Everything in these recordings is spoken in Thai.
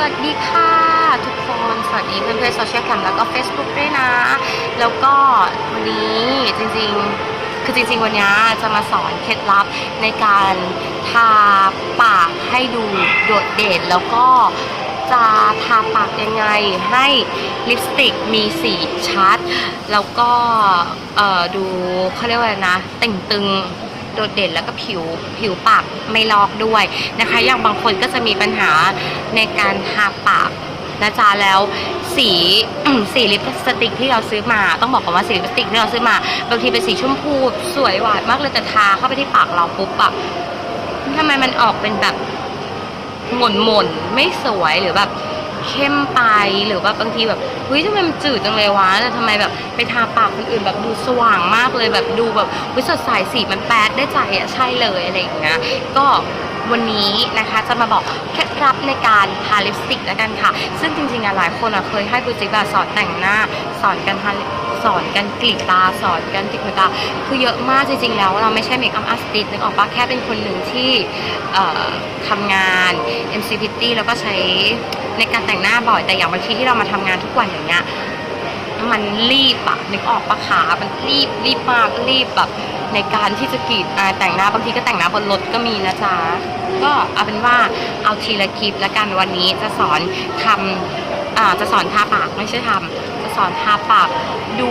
สวัสดีค่ะทุกคน สวัสดีเพื่อนๆโซเชียลแคมแล้วก็ Facebook ด้วยนะ แล้วก็วันนี้จริงๆ คือจริงๆ วันนี้จะมาสอนเคล็ดลับในการทาปากให้ดูโดดเด่นแล้วก็จะทาปากยังไงให้ลิปสติกมีสีชัด แล้วก็ดูเขาเรียกว่าอะไรนะเต่งตึง โดดเด่นแล้วก็ผิวผิวปากไม่ลอกด้วยนะคะ อย่างบางคนก็จะมีปัญหาในการทาปากนะจ๊ะแล้วสีสีลิปสติกที่เราซื้อมาต้องบอกก่อนว่าสีลิปสติกที่เราซื้อมาบางทีเป็นสีชมพูสวยหวานมากเลยแต่ทาเข้าไปที่ปากเราปุ๊บอะทำไมมันออกเป็นแบบหม่นหม่นๆไม่สวยหรือแบบ เข้มไปหรือว่าบางทีแบบเฮ้ยทำไมมันจืดจังเลยวะแต่ทำไมแบบไปทาปากคนอื่นแบบดูสว่างมากเลยแบบดูแบบวิสดใสสีมันแป๊ดได้ใจอะใช่เลยอะไรอย่างเงี้ยก็วันนี้นะคะจะมาบอกเคล็ดลับในการทาลิปสติกแล้วกันค่ะ ซึ่งจริงๆอะหลายคนอะเคยให้คุณจิ๊บะสอนแต่งหน้า สอนกันทาสอนกันกรีตาสอนกันติดตาคือเยอะมากจริงๆแล้วเราไม่ใช่เมคอัพอาร์ติสต์นึกออกปะแค่เป็นคนหนึ่งที่เอ่อทำงาน MCPT แล้วก็ใช้ ในการแต่งหน้าบ่อยแต่อย่างบางทีที่เรามาทำงานทุกวันอย่างเงี้ยมันรีบอะนึกออกปะขา มันรีบรีบมากรีบแบบในการที่จะกรีดแต่งหน้าบางทีก็แต่งหน้าบนรถก็มีนะจ๊ะก็เอาเป็นว่าเอาทีละคลิปแล้วกันวันนี้จะสอนทำจะสอนทาปากไม่ใช่ทำจะสอนทาปากดู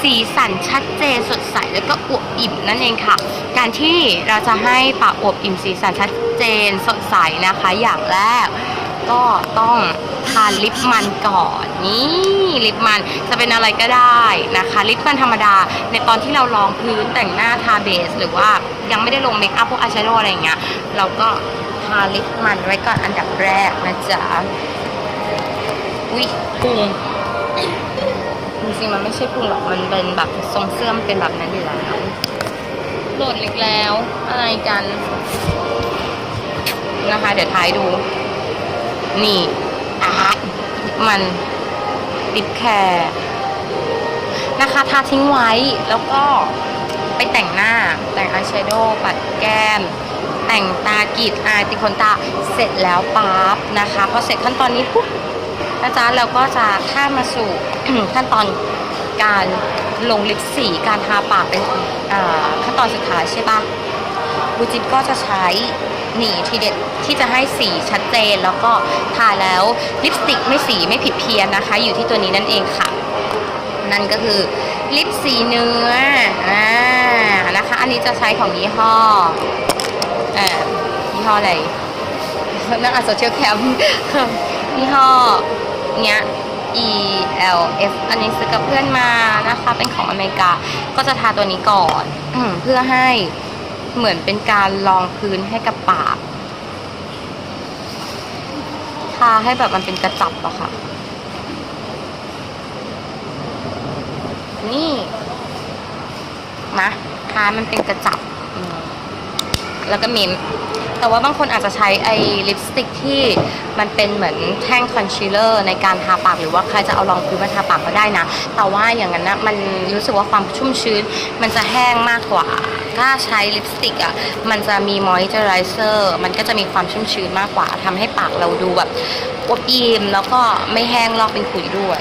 สีสันชัดเจนสดใสแล้วก็อวบอิ่มนั่นเองค่ะ การที่เราจะให้ปากอวบอิ่มสีสันชัดเจนสดใสนะคะอย่างแรก ก็ต้องทาลิปมันก่อนนี่ลิปมันจะเป็นอะไรก็ได้นะคะ ลิปมันธรรมดา ในตอนที่เราลองพื้นแต่งหน้าทาเบส หรือว่ายังไม่ได้ลงเมคอัพพวกอายแชโดว์อะไรเงี้ยเราก็ทาลิปมันไว้ก่อนอันดับแรกนะจ๊ะอุ้ยพุงจริงๆมันไม่ใช่พุงหรอกมันเป็นแบบทรงเสื้อมเป็นแบบนั้นอยู่แล้วโหลดเล็กแล้วอะไรกันนะคะ เดี๋ยวท้ายดู นี่อาร์ตมันลิปแคร์นะคะทาทิ้งไว้แล้วก็ไปแต่งหน้าแต่งอายแชโดว์ปัดแก้ม แต่งตากรีดอายติดขนตาเสร็จแล้วปั๊บนะคะพอเสร็จขั้นตอนนี้ปุ๊บนะจ๊ะเราก็จะข้ามมาสู่ขั้นตอนการลงลิปสีการทาปากเป็นขั้นตอนสุดท้ายใช่ปะบูจิบก็จะใช้ หนีทีเด็ดที่จะให้สีชัดเจน แล้วก็ทาแล้วลิปสติกไม่สีไม่ผิดเพี้ยนนะคะ อยู่ที่ตัวนี้นั่นเองค่ะ นั่นก็คือลิปสีเนื้ออ่านะคะ อันนี้จะใช้ของยี่ห้อเอ่อยี่ห้ออะไรนั่งอ่านโซเชียลแคมยี่ห้อเนี้ย E L F อันนี้ซื้อกับเพื่อนมานะคะ เป็นของอเมริกา ก็จะทาตัวนี้ก่อนอเพื่อให้ เหมือนเป็นการลองพื้นให้กับปากทาให้แบบมันเป็นกระจับอะค่ะ นี่นะทามันเป็นกระจับ แล้วก็เมม แต่ว่าบางคนอาจจะใช้ไอ้ลิปสติกที่มันเป็นเหมือนแท่งคอนซีลเลอร์ในการทาปากหรือว่าใครจะเอารองพื้นมาทาปากก็ได้นะ แต่ว่าอย่างนั้นนะมันรู้สึกว่าความชุ่มชื้น มันจะแห้งมากกว่า ถ้าใช้ลิปสติกอะมันจะมีมอยเจอไรเซอร์มันก็จะมีความชุ่มชื้นมากกว่าทำให้ปากเราดูแบบอวบอิ่มแล้วก็ไม่แห้งลอกเป็นขุยด้วย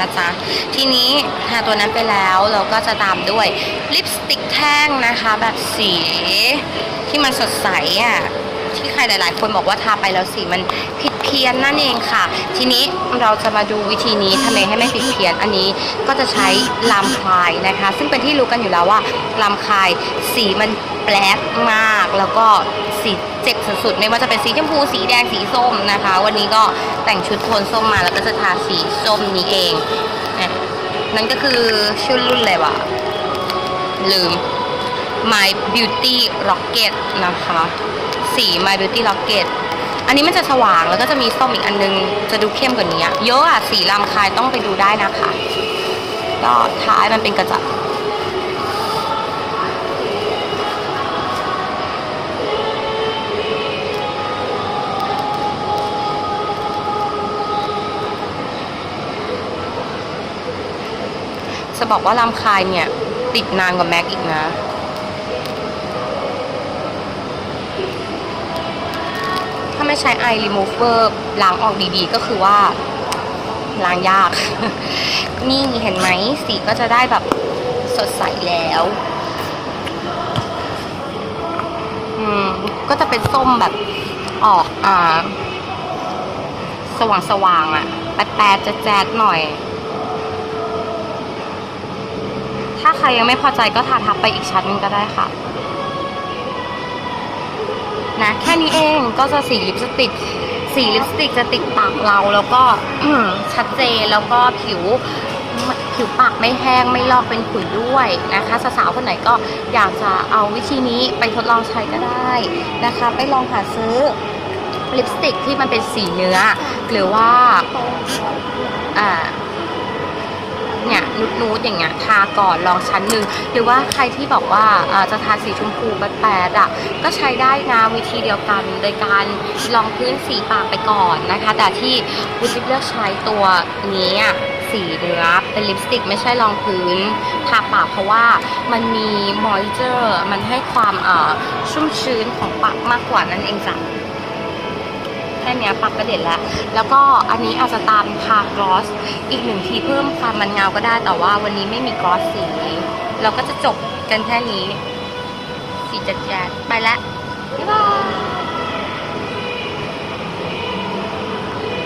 นะจ๊ะทีนี้ทาตัวนั้นไปแล้วเราก็จะตามด้วยลิปสติกแท่งนะคะ แบบสี ที่มันสดใสอะที่ใครหลาย ๆ คนบอกว่าทาไปแล้วสีมันผิดเพี้ยนนั่นเองค่ะ ทีนี้เราจะมาดูวิธีนี้ทำไงให้ไม่ผิดเพี้ยนอันนี้ก็จะใช้ลามคลายนะคะ ซึ่งเป็นที่รู้กันอยู่แล้วว่าลามคลายสีมันแปลกมาก แล้วก็สีเจ็บสุดๆไม่ว่าจะเป็นสีชมพูสีแดงสีส้มนะคะ วันนี้ก็แต่งชุดโทนส้มมาแล้วก็จะทาสีส้มนี้เองนั่นก็คือชื่อรุ่นอะไรวะลืม My Beauty Rocket นะคะ สี My Beauty Rocket อันนี้มันจะสว่างแล้วก็จะมีส้มอีกอันนึง จะดูเข้มกว่านี้เยอะอะสีลำคายต้องไปดูได้นะคะ ก็ท้ายมันเป็นกระจับจะบอกว่าลำคายเนี่ย ติดนานกว่าแม็กอีกนะ ไม่ใช้ eye remover ล้างออกดีๆ ก็คือว่าล้างยาก นี่เห็นไหมสีก็จะได้แบบสดใสแล้วอืมก็จะเป็นส้มแบบออกอ่า สว่างสว่างอะแปดๆจะแจ๊ดๆหน่อย ถ้าใครยังไม่พอใจก็ทาทับไปอีกชั้นนึงก็ได้ค่ะ นะ แค่นี้เองก็จะสีลิปสติก สีลิปสติกจะติดปากเราแล้วก็ชัดเจนแล้วก็ผิวผิวปากไม่แห้งไม่ลอกเป็นขุยด้วยนะคะสาวๆคนไหนก็อยากจะเอาวิธีนี้ไปทดลองใช้ก็ได้นะคะ ไปลองหาซื้อลิปสติกที่มันเป็นสีเนื้อ หรือว่าอ่า เนี่ยนูดๆอย่างเงี้ยทาก่อนลองชั้นหนึ่งหรือว่าใครที่บอกว่าจะทาสีชมพูแปดๆอะก็ใช้ได้นะวิธีเดียวกันโดยการลองพื้นสีปากไปก่อนนะคะ แต่ที่วุฒิเลือกใช้ตัวนี้อะสีเนื้อเป็นลิปสติกไม่ใช่รองพื้นทาปากเพราะว่ามันมีมอยเจอร์ มันให้ความอ่อชุ่มชื้นของปากมากกว่านั่นเองจ้ะ แค่นี้ปักก็เด็ดแล้ว แล้วก็อันนี้อาจจะตามทากลอส อีกหนึ่งทีเพิ่มความมันเงาก็ได้ แต่ว่าวันนี้ไม่มีกลอสสี เราก็จะจบกันแค่นี้ สีจัดแจดไปแล้วบ๊ายบาย